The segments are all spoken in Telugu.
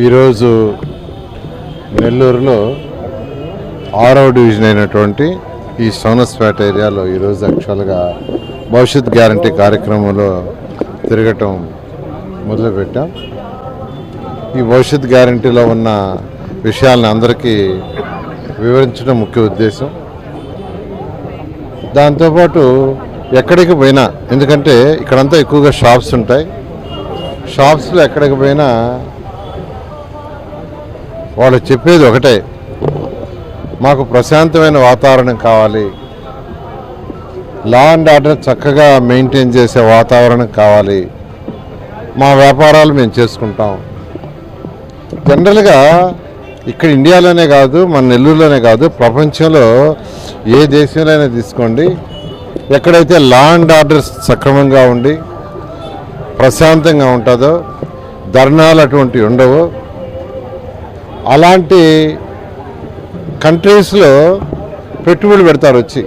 ఈరోజు నెల్లూరులో ఆరవ డివిజన్ అయినటువంటి ఈ సోనస్పేట ఏరియాలో ఈరోజు యాక్చువల్గా భవిష్యత్ గ్యారంటీ కార్యక్రమంలో తిరగటం మొదలుపెట్టాం. ఈ భవిష్యత్ గ్యారంటీలో ఉన్న విషయాలను అందరికీ వివరించడం ముఖ్య ఉద్దేశం. దాంతోపాటు ఎక్కడికి పోయినా ఎందుకంటే ఇక్కడంతా ఎక్కువగా షాప్స్ ఉంటాయి. షాప్స్లో ఎక్కడికి పోయినా వాళ్ళు చెప్పేది ఒకటే. మాకు ప్రశాంతమైన వాతావరణం కావాలి. లా అండ్ ఆర్డర్ చక్కగా మెయింటైన్ చేసే వాతావరణం కావాలి. మా వ్యాపారాలు మేము చేసుకుంటాం. జనరల్గా ఇక్కడ ఇండియాలోనే కాదు మన నెల్లూరులోనే కాదు ప్రపంచంలో ఏ దేశంలోనే తీసుకోండి. ఎక్కడైతే లా అండ్ ఆర్డర్ సక్రమంగా ఉండి ప్రశాంతంగా ఉంటుందో ధర్నాలు అటువంటివి ఉండవు. అలాంటి కంట్రీస్లో పెట్టుబడి పెడతారు వచ్చి.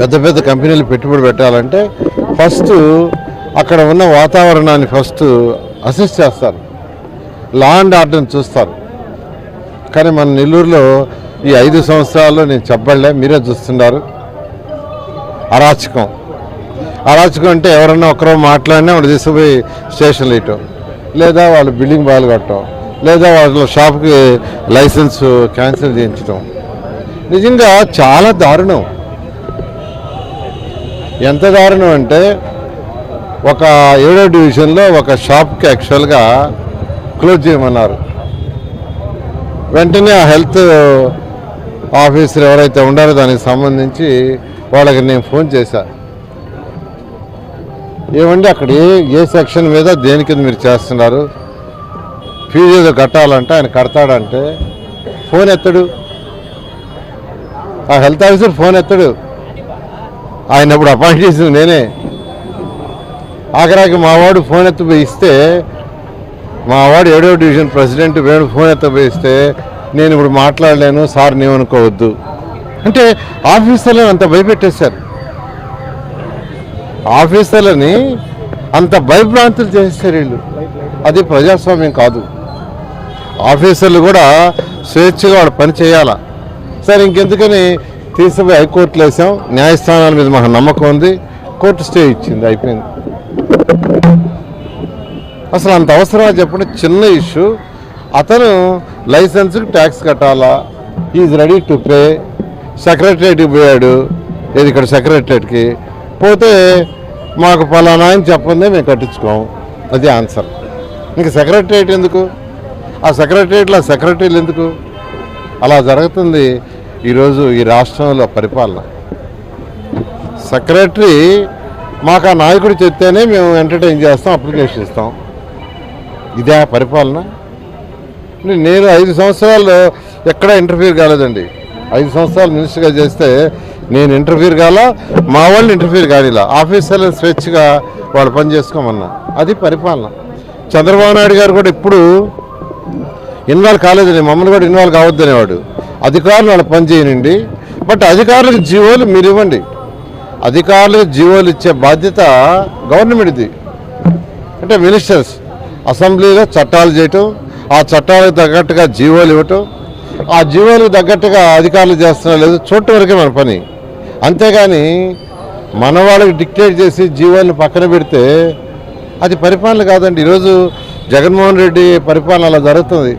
పెద్ద పెద్ద కంపెనీలు పెట్టుబడి పెట్టాలంటే ఫస్ట్ అక్కడ ఉన్న వాతావరణాన్ని ఫస్ట్ అసెస్ చేస్తారు. లా అండ్ ఆర్డర్ని చూస్తారు. కానీ మన నెల్లూరులో ఈ ఐదు సంవత్సరాల్లో నేను చెప్పలే మీరే చూస్తున్నారు. అరాచకం. అరాచకం అంటే ఎవరన్నా ఒకరో మాట్లాడినా వాళ్ళు తీసుకుపోయి స్టేషన్లు ఇయటం లేదా వాళ్ళు బిల్డింగ్ బాగా కట్టడం. లేదా వాళ్ళ షాప్కి లైసెన్స్ క్యాన్సిల్ చేయించడం నిజంగా చాలా దారుణం. ఎంత దారుణం అంటే ఒక ఏడో డివిజన్లో ఒక షాప్కి యాక్చువల్గా క్లోజ్ చేయమన్నారు. వెంటనే ఆ హెల్త్ ఆఫీసర్ ఎవరైతే ఉండారో దానికి సంబంధించి వాళ్ళకి నేను ఫోన్ చేశా. ఏమండి అక్కడ ఏ ఏ సెక్షన్ మీద దేని కింద మీరు చేస్తున్నారు? ఫీజు ఏదో కట్టాలంటే ఆయన కడతాడంటే ఫోన్ ఎత్తడు. ఆ హెల్త్ ఆఫీసర్ ఫోన్ ఎత్తడు. ఆయన ఇప్పుడు అపాయింట్ చేసింది నేనే. ఆఖరాకి మా వాడు ఫోన్ ఎత్తిపోయి ఇస్తే మావాడు ఏడో డివిజన్ ప్రెసిడెంట్ వేణు ఫోన్ ఎత్తపోయి ఇస్తే నేను ఇప్పుడు మాట్లాడలేను సార్ నేమనుకోవద్దు అంటే ఆఫీసర్లను అంత భయపెట్టేశారు. ఆఫీసర్లని అంత భయభ్రాంతులు చేసేసారు వీళ్ళు. అది ప్రజాస్వామ్యం కాదు. ఆఫీసర్లు కూడా స్వేచ్ఛగా వాడు పని చేయాలా? సరే ఇంకెందుకని తీసుకుపోయి హైకోర్టులో వేసాం. న్యాయస్థానాల మీద మాకు నమ్మకం ఉంది. కోర్టు స్టే ఇచ్చింది అయిపోయింది. అసలు అంత అవసరమా చెప్పండి? చిన్న ఇష్యూ. అతను లైసెన్స్కి ట్యాక్స్ కట్టాలా? Is ready to pay. సెక్రటరేట్కి పోయాడు. ఏది ఇక్కడ సెక్రటరేట్కి? పోతే మాకు ఫలానా అని చెప్పండి మేము కట్టించుకోం. అది ఆన్సర్. ఇంక సెక్రటరేట్ ఎందుకు? ఆ సెక్రటరియట్లో సెక్రటరీలు ఎందుకు? అలా జరుగుతుంది ఈరోజు ఈ రాష్ట్రంలో పరిపాలన. సెక్రటరీ మాకు ఆ నాయకుడు చెప్తేనే మేము ఎంటర్టైన్ చేస్తాం అప్లికేషన్ ఇస్తాం. ఇదే పరిపాలన. నేను ఐదు సంవత్సరాల్లో ఎక్కడ ఇంటర్ఫీర్ కాలేదండి. ఐదు సంవత్సరాలు మినిస్టర్గా చేస్తే నేను ఇంటర్ఫీర్ కాల మా వాళ్ళు ఇంటర్ఫీర్ కానిలా. ఆఫీసర్లు స్వేచ్ఛగా వాళ్ళు పని చేసుకోమన్నా. అది పరిపాలన. చంద్రబాబు నాయుడు గారు కూడా ఇప్పుడు ఇన్వాల్వ్ కాలేదని మమ్మల్ని కూడా ఇన్వాల్వ్ కావద్దనేవాడు. అధికారులు వాళ్ళ పని చేయనండి. బట్ అధికారులకు జీవోలు మీరు ఇవ్వండి. అధికారులకు జీవోలు ఇచ్చే బాధ్యత గవర్నమెంట్ది. అంటే మినిస్టర్స్. అసెంబ్లీలో చట్టాలు చేయటం ఆ చట్టాలకు తగ్గట్టుగా జీవోలు ఇవ్వటం ఆ జీవోలకు తగ్గట్టుగా అధికారులు చేస్తున్నా లేదు చూడటం వరకే మన పని. అంతేగాని మన వాళ్ళకి డిక్టేట్ చేసి జీవోలను పక్కన పెడితే అది పరిపాలన కాదండి. ఈరోజు జగన్మోహన్ రెడ్డి పరిపాలన అలా జరుగుతుంది.